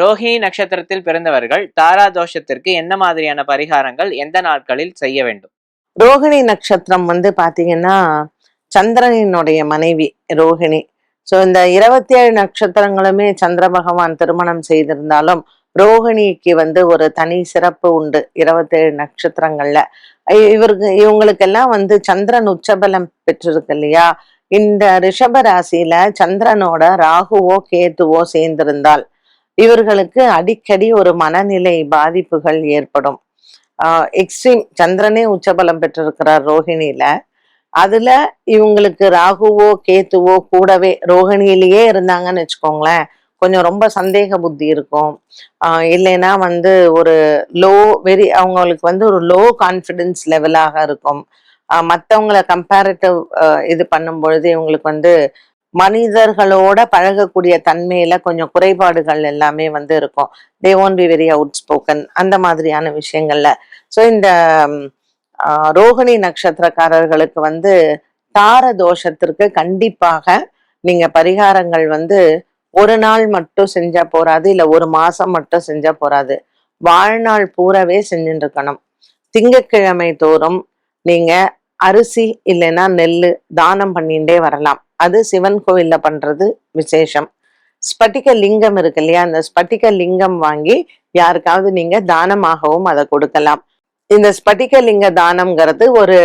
ரோஹிணி நட்சத்திரத்தில் பிறந்தவர்கள் தாரா தோஷத்திற்கு என்ன மாதிரியான பரிகாரங்கள் எந்த நாட்களில் செய்ய வேண்டும்? ரோஹிணி நட்சத்திரம் வந்து பாத்தீங்கன்னா சந்திரனினுடைய மனைவி ரோஹிணி. ஸோ இந்த இருபத்தி ஏழு நட்சத்திரங்களுமே சந்திர பகவான் திருமணம் செய்திருந்தாலும் ரோஹிணிக்கு வந்து ஒரு தனி சிறப்பு உண்டு இருபத்தேழு நட்சத்திரங்கள்ல. இவருக்கு இவங்களுக்கெல்லாம் வந்து சந்திரன் உச்சபலம் பெற்றிருக்கு இல்லையா? இந்த ரிஷப ராசியில சந்திரனோட ராகுவோ கேத்துவோ சேர்ந்திருந்தால் இவர்களுக்கு அடிக்கடி ஒரு மனநிலை பாதிப்புகள் ஏற்படும். எக்ஸ்ட்ரீம் சந்திரனே உச்சபலம் பெற்றிருக்கிறார் ரோஹிணியில. அதுல இவங்களுக்கு ராகுவோ கேத்துவோ கூடவே ரோஹிணியிலேயே இருந்தாங்கன்னு வச்சுக்கோங்களேன் கொஞ்சம் ரொம்ப சந்தேக புத்தி இருக்கும். ஆஹ் இல்லைன்னா வந்து ஒரு லோ வெரி அவங்களுக்கு வந்து ஒரு லோ கான்ஃபிடென்ஸ் லெவலாக இருக்கும். ஆஹ் கம்பேரிட்டிவ் இது பண்ணும் பொழுது இவங்களுக்கு வந்து மனிதர்களோட பழகக்கூடிய தன்மையில கொஞ்சம் குறைபாடுகள் எல்லாமே வந்து இருக்கும். They won't be very outspoken அந்த மாதிரியான விஷயங்கள்ல. ஸோ இந்த ரோகிணி நட்சத்திரக்காரர்களுக்கு வந்து தார தோஷத்திற்கு கண்டிப்பாக நீங்க பரிகாரங்கள் வந்து ஒரு நாள் மட்டும் செஞ்சா போறாது இல்ல ஒரு மாசம் மட்டும் செஞ்சா போறாது. வாழ்நாள் பூராவே செஞ்சுட்டு இருக்கணும் திங்கட்கிழமை தோறும் நீங்க அரிசி இல்லைன்னா நெல்லு தானம் பண்ணிட்டே வரலாம். அது சிவன் கோவிலில் பண்றது விசேஷம். ஸ்பட்டிக லிங்கம் இருக்கு இல்லையா? அந்த ஸ்பட்டிக லிங்கம் வாங்கி யாருக்காவது நீங்க தானமாகவும் அதை கொடுக்கலாம். இந்த ஸ்பட்டிக லிங்க தானம்ங்கிறது ஒரு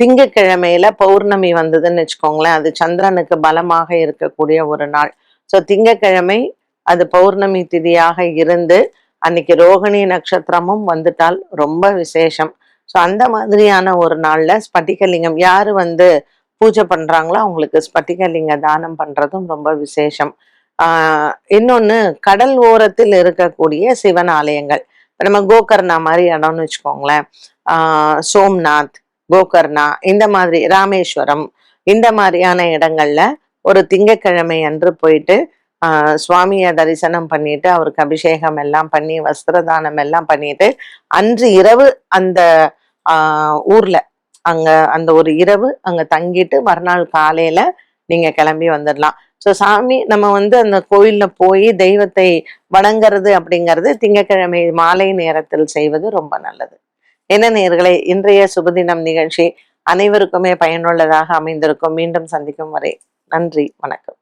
திங்கக்கிழமையில பௌர்ணமி வந்ததுன்னு வச்சுக்கோங்களேன். அது சந்திரனுக்கு பலமாக இருக்கக்கூடிய ஒரு நாள். ஸோ திங்கக்கிழமை அது பௌர்ணமி திதியாக இருந்து அன்னைக்கு ரோகிணி நட்சத்திரமும் வந்துட்டால் ரொம்ப விசேஷம். ஸோ அந்த மாதிரியான ஒரு நாள்ல ஸ்பட்டிகலிங்கம் யாரு வந்து பூஜை பண்ணுறாங்களோ அவங்களுக்கு ஸ்பட்டிகலிங்க தானம் பண்ணுறதும் ரொம்ப விசேஷம். இன்னொன்று கடல் ஓரத்தில் இருக்கக்கூடிய சிவன் ஆலயங்கள். இப்போ நம்ம கோகர்ணா மாதிரி இடம்னு வச்சுக்கோங்களேன். சோம்நாத் கோகர்ணா இந்த மாதிரி ராமேஸ்வரம் இந்த மாதிரியான இடங்கள்ல ஒரு திங்கக்கிழமை அன்று போயிட்டு சுவாமியை தரிசனம் பண்ணிட்டு அவருக்கு அபிஷேகம் எல்லாம் பண்ணி வஸ்திரதானம் எல்லாம் பண்ணிட்டு அன்று இரவு அந்த ஊர்ல அங்க அந்த ஒரு இரவு அங்க தங்கிட்டு மறுநாள் காலையில நீங்க கிளம்பி வந்துடலாம் ஸோ சாமி நம்ம வந்து அந்த கோயில்ல போய் தெய்வத்தை வணங்குறது அப்படிங்கிறது திங்கக்கிழமை மாலை நேரத்தில் செய்வது ரொம்ப நல்லது. என்ன நேர்களை இன்றைய சுபதினம் நிகழ்ச்சி அனைவருக்குமே பயனுள்ளதாக அமைந்திருக்கும். மீண்டும் சந்திக்கும் வரை நன்றி வணக்கம்.